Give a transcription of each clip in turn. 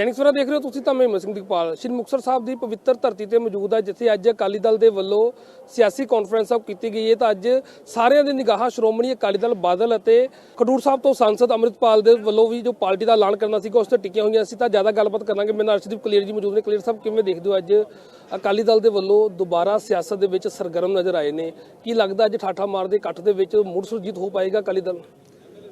ਦੈਨਿਕ ਸਵੇਰਾ ਦੇਖ ਰਹੇ ਹੋ ਤੁਸੀਂ ਤਾਂ ਮੈਂ ਹਿੰਮਤ ਸਿੰਘ ਦੀਪਾਲ। ਸ਼੍ਰੀ ਮੁਕਤਸਰ ਸਾਹਿਬ ਦੀ ਪਵਿੱਤਰ ਧਰਤੀ ਤੇ ਮੌਜੂਦ ਹੈ, ਜਿੱਥੇ ਅੱਜ ਅਕਾਲੀ ਦਲ ਦੇ ਵੱਲੋਂ ਸਿਆਸੀ ਕਾਨਫਰੰਸ ਸਾਹਿਬ ਕੀਤੀ ਗਈ ਹੈ। ਤਾਂ ਅੱਜ ਸਾਰਿਆਂ ਦੀ ਨਿਗਾਹਾਂ ਸ਼੍ਰੋਮਣੀ ਅਕਾਲੀ ਦਲ ਬਾਦਲ ਅਤੇ ਖਡੂਰ ਸਾਹਿਬ ਤੋਂ ਸਾਂਸਦ ਅੰਮ੍ਰਿਤਪਾਲ ਦੇ ਵੱਲੋਂ ਵੀ ਜੋ ਪਾਰਟੀ ਦਾ ਐਲਾਨ ਕਰਨਾ ਸੀਗਾ, ਉਸ ਤੇ ਟਿਕੀਆਂ ਹੋਈਆਂ ਸੀ। ਤਾਂ ਜ਼ਿਆਦਾ ਗੱਲਬਾਤ ਕਰਾਂਗੇ। ਮੇਰੇ ਨਾਲ ਅਰਸ਼ਦੀਪ ਕਲੀਅਰ ਜੀ ਮੌਜੂਦ ਨੇ। ਕਲੀਅਰ ਸਾਹਿਬ, ਕਿਵੇਂ ਦੇਖਦੇ ਹੋ ਅੱਜ ਅਕਾਲੀ ਦਲ ਦੇ ਵੱਲੋਂ ਦੁਬਾਰਾ ਸਿਆਸਤ ਦੇ ਵਿੱਚ ਸਰਗਰਮ ਨਜ਼ਰ ਆਏ ਨੇ? ਕੀ ਲੱਗਦਾ ਅੱਜ ਠਾਠਾ ਮਾਰ ਦੇ ਇਕੱਠ ਦੇ ਵਿੱਚ ਮੁੜ ਸੁਰਜੀਤ ਹੋ ਪਾਏਗਾ ਅਕਾਲੀ ਦਲ?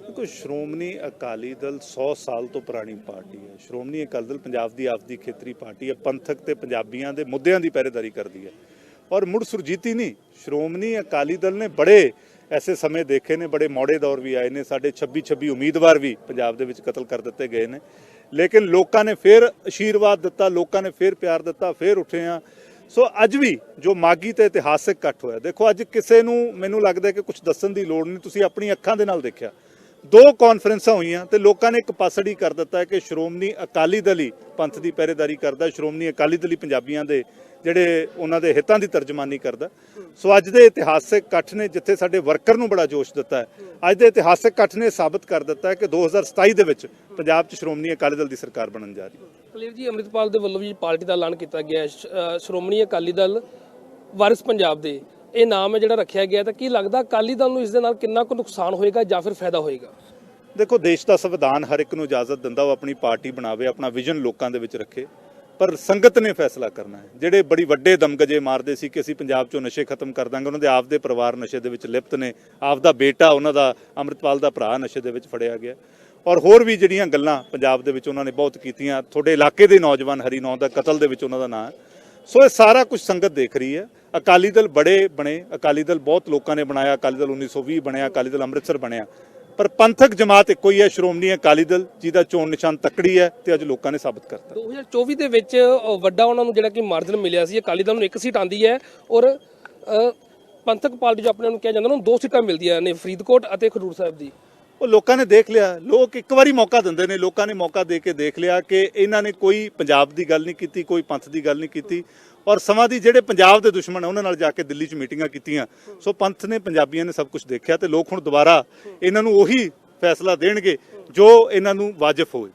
ਦੇਖੋ, ਸ਼੍ਰੋਮਣੀ ਅਕਾਲੀ ਦਲ 100 ਸਾਲ ਤੋਂ ਪੁਰਾਣੀ ਪਾਰਟੀ ਹੈ। ਸ਼੍ਰੋਮਣੀ ਅਕਾਲੀ ਦਲ ਪੰਜਾਬ ਦੀ ਆਪਦੀ ਖੇਤਰੀ ਪਾਰਟੀ ਹੈ। ਪੰਥਕ ਤੇ ਪੰਜਾਬੀਆਂ ਦੇ ਮੁੱਦਿਆਂ ਦੀ ਪਹਿਰੇਦਾਰੀ ਕਰਦੀ ਹੈ। ਔਰ ਮੁੜ ਸੁਰਜੀਤੀ ਨਹੀਂ। ਸ਼੍ਰੋਮਣੀ ਅਕਾਲੀ ਦਲ ਨੇ ਬੜੇ ਐਸੇ ਸਮੇਂ ਦੇਖੇ ਨੇ, ਬੜੇ ਮੌੜੇ ਦੌਰ ਵੀ ਆਏ ਨੇ। ਸਾਡੇ 26 26 ਉਮੀਦਵਾਰ ਵੀ ਪੰਜਾਬ ਦੇ ਵਿੱਚ ਕਤਲ ਕਰ ਦਿੱਤੇ ਗਏ ਨੇ। ਲੇਕਿਨ ਲੋਕਾਂ ਨੇ ਫਿਰ ਅਸ਼ੀਰਵਾਦ ਦਿੱਤਾ, ਲੋਕਾਂ ਨੇ ਫਿਰ ਪਿਆਰ ਦਿੱਤਾ, ਫਿਰ ਉੱਠੇ ਆ ਸੋ ਅੱਜ ਵੀ ਜੋ ਮਾਗੀ ਤੇ ਇਤਿਹਾਸਿਕ ਇਕੱਠ ਹੋਇਆ, ਦੇਖੋ, ਅੱਜ ਕਿਸੇ ਨੂੰ ਮੈਨੂੰ ਲੱਗਦਾ ਕਿ ਕੁਝ ਦੱਸਣ ਦੀ ਲੋੜ ਨਹੀਂ। ਤੁਸੀਂ ਆਪਣੀ ਅੱਖਾਂ ਦੇ ਨਾਲ ਦੇਖਿਆ। ਦੋ ਕਾਨਫਰੰਸਾਂ ਹੋਈਆਂ ਤੇ ਲੋਕਾਂ ਨੇ ਇੱਕ ਪਾਸੜੀ ਕਰ ਦਿੱਤਾ ਕਿ ਸ਼੍ਰੋਮਣੀ ਅਕਾਲੀ ਦਲ ਹੀ ਪੰਥ ਦੀ ਪਹਿਰੇਦਾਰੀ ਕਰਦਾ, ਸ਼੍ਰੋਮਣੀ ਅਕਾਲੀ ਦਲ ਹੀ ਪੰਜਾਬੀਆਂ ਦੇ ਜਿਹੜੇ ਉਹਨਾਂ ਦੇ ਹਿੱਤਾਂ ਦੀ ਤਰਜਮਾਨੀ ਕਰਦਾ। ਸੋ ਅੱਜ ਦੇ ਇਤਿਹਾਸਕ ਇਕੱਠ ਨੇ ਜਿੱਥੇ ਸਾਡੇ ਵਰਕਰ ਨੂੰ ਬੜਾ ਜੋਸ਼ ਦਿੱਤਾ ਹੈ, ਅੱਜ ਦੇ ਇਤਿਹਾਸਕ ਇਕੱਠ ਨੇ ਸਾਬਤ ਕਰ ਦਿੱਤਾ ਹੈ ਕਿ 2027 ਦੇ ਵਿੱਚ ਪੰਜਾਬ 'ਚ ਸ਼੍ਰੋਮਣੀ ਅਕਾਲੀ ਦਲ ਦੀ ਸਰਕਾਰ ਬਣਨ ਜਾ ਰਹੀ ਹੈ। ਕਲੀਅਰ ਜੀ, ਅੰਮ੍ਰਿਤਪਾਲ ਦੇ ਵੱਲੋਂ ਵੀ ਪਾਰਟੀ ਦਾ ਐਲਾਨ ਕੀਤਾ ਗਿਆ ਸ਼੍ਰੋਮਣੀ ਅਕਾਲੀ ਦਲ ਵਾਰਿਸ ਪੰਜਾਬ ਦੇ ਇਹ ਨਾਮ ਹੈ ਜਿਹੜਾ ਰੱਖਿਆ ਗਿਆ ਤਾਂ ਕੀ ਲੱਗਦਾ ਅਕਾਲੀ ਦਲ ਨੂੰ ਇਸ ਦੇ ਨਾਲ ਕਿੰਨਾ ਕੁ ਨੁਕਸਾਨ ਹੋਏਗਾ ਜਾਂ ਫਿਰ ਫਾਇਦਾ ਹੋਏਗਾ? ਦੇਖੋ, ਦੇਸ਼ ਦਾ ਸੰਵਿਧਾਨ ਹਰ ਇੱਕ ਨੂੰ ਇਜਾਜ਼ਤ ਦਿੰਦਾ, ਉਹ ਆਪਣੀ ਪਾਰਟੀ ਬਣਾਵੇ, ਆਪਣਾ ਵਿਜ਼ਨ ਲੋਕਾਂ ਦੇ ਵਿੱਚ ਰੱਖੇ। ਪਰ ਸੰਗਤ ਨੇ ਫੈਸਲਾ ਕਰਨਾ ਹੈ। ਜਿਹੜੇ ਬੜੀ ਵੱਡੇ ਦਮਗਜੇ ਮਾਰਦੇ ਸੀ ਕਿ ਅਸੀਂ ਪੰਜਾਬ ਚੋਂ ਨਸ਼ੇ ਖਤਮ ਕਰ ਦਾਂਗੇ, ਉਹਨਾਂ ਦੇ ਆਪ ਦੇ ਪਰਿਵਾਰ ਨਸ਼ੇ ਦੇ ਵਿੱਚ ਲਿਪਤ ਨੇ। ਆਪ ਦਾ ਬੇਟਾ, ਉਹਨਾਂ ਦਾ, ਅੰਮ੍ਰਿਤਪਾਲ ਦਾ ਭਰਾ ਨਸ਼ੇ ਦੇ ਵਿੱਚ ਫੜਿਆ ਗਿਆ। ਔਰ ਹੋਰ ਵੀ ਜਿਹੜੀਆਂ ਗੱਲਾਂ ਪੰਜਾਬ ਦੇ ਵਿੱਚ ਉਹਨਾਂ ਨੇ ਬਹੁਤ ਕੀਤੀਆਂ, ਤੁਹਾਡੇ ਇਲਾਕੇ ਦੇ ਨੌਜਵਾਨ ਹਰੀ ਨੌ ਦਾ ਕਤਲ ਦੇ ਵਿੱਚ ਉਹਨਾਂ ਦਾ ਨਾਂ ਹੈ। ਸੋ ਇਹ ਸਾਰਾ ਕੁਝ ਸੰਗਤ ਦੇਖ ਰਹੀ ਹੈ। ਅਕਾਲੀ ਦਲ ਬੜੇ ਬਣੇ, ਅਕਾਲੀ ਦਲ ਬਹੁਤ ਲੋਕਾਂ ਨੇ ਬਣਾਇਆ, ਅਕਾਲੀ ਦਲ 1920 ਬਣਿਆ, ਅਕਾਲੀ ਦਲ ਅੰਮ੍ਰਿਤਸਰ ਬਣਿਆ। ਪਰ ਪੰਥਕ ਜਮਾਤ ਇੱਕੋ ਹੀ ਹੈ, ਸ਼੍ਰੋਮਣੀ ਅਕਾਲੀ ਦਲ, ਜਿਹਦਾ ਚੋਣ ਨਿਸ਼ਾਨ ਤਕੜੀ ਹੈ ਤੇ ਅੱਜ ਲੋਕਾਂ ਨੇ ਸਾਬਤ ਕਰਤਾ। 2024 ਦੇ ਵਿੱਚ ਵੱਡਾ ਉਹਨਾਂ ਨੂੰ ਜਿਹੜਾ ਕਿ ਮਾਰਜਨ ਮਿਲਿਆ ਸੀ, ਅਕਾਲੀ ਦਲ ਨੂੰ ਇੱਕ ਸੀਟ ਆਂਦੀ ਹੈ ਔਰ ਪੰਥਕ ਪਾਰਟੀ ਜੋ ਆਪਣੇ ਨੂੰ ਕਿਹਾ ਜਾਂਦਾ, ਉਹਨਾਂ ਨੂੰ ਦੋ ਸੀਟਾਂ ਮਿਲਦੀਆਂ ਨੇ, ਫਰੀਦਕੋਟ ਅਤੇ ਖਡੂਰ ਸਾਹਿਬ ਦੀ। ਉਹ ਲੋਕਾਂ ਨੇ ਦੇਖ ਲਿਆ। ਲੋਕ ਇੱਕ ਵਾਰੀ ਮੌਕਾ ਦਿੰਦੇ ਨੇ। ਲੋਕਾਂ ਨੇ ਮੌਕਾ ਦੇ ਕੇ ਦੇਖ ਲਿਆ ਕਿ ਇਹਨਾਂ ਨੇ ਕੋਈ ਪੰਜਾਬ ਦੀ ਗੱਲ ਨਹੀਂ ਕੀਤੀ, ਕੋਈ ਪੰਥ ਦੀ ਗੱਲ ਨਹੀਂ ਕੀਤੀ। ਔਰ ਸਮਾਂ ਦੀ ਜਿਹੜੇ ਪੰਜਾਬ ਦੇ ਦੁਸ਼ਮਣ ਆ, ਉਹਨਾਂ ਨਾਲ ਜਾ ਕੇ ਦਿੱਲੀ 'ਚ ਮੀਟਿੰਗਾਂ ਕੀਤੀਆਂ। ਸੋ ਪੰਥ ਨੇ, ਪੰਜਾਬੀਆਂ ਨੇ ਸਭ ਕੁਝ ਦੇਖਿਆ ਤੇ ਲੋਕ ਹੁਣ ਦੁਬਾਰਾ ਇਹਨਾਂ ਨੂੰ ਉਹੀ ਫੈਸਲਾ ਦੇਣਗੇ ਜੋ ਇਹਨਾਂ ਨੂੰ ਵਾਜਬ ਹੋਵੇ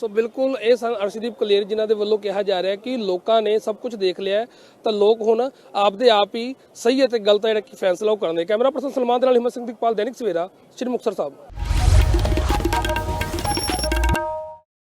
ਸੋ ਬਿਲਕੁਲ ਇਹ ਸਨ ਅਰਸ਼ਦੀਪ ਕਲੇਰ ਜਿਨ੍ਹਾਂ ਦੇ ਵੱਲੋਂ ਕਿਹਾ ਜਾ ਰਿਹਾ ਕਿ ਲੋਕਾਂ ਨੇ ਸਭ ਕੁਝ ਦੇਖ ਲਿਆ ਤਾਂ ਲੋਕ ਹੁਣ ਆਪਦੇ ਆਪ ਹੀ ਸਹੀ ਅਤੇ ਗਲਤ ਜਿਹੜਾ ਕਿ ਫੈਸਲਾ ਉਹ ਕਰਦੇ ਕੈਮਰਾ ਪਰਸਨ ਸਲਮਾਨ ਦੇ ਨਾਲ ਹਿੰਮਤ ਸਿੰਘ ਦੀਪਾਲ ਦੈਨਿਕ ਸਵੇਰਾ, ਸ਼੍ਰੀ ਮੁਕਤਸਰ ਸਾਹਿਬ।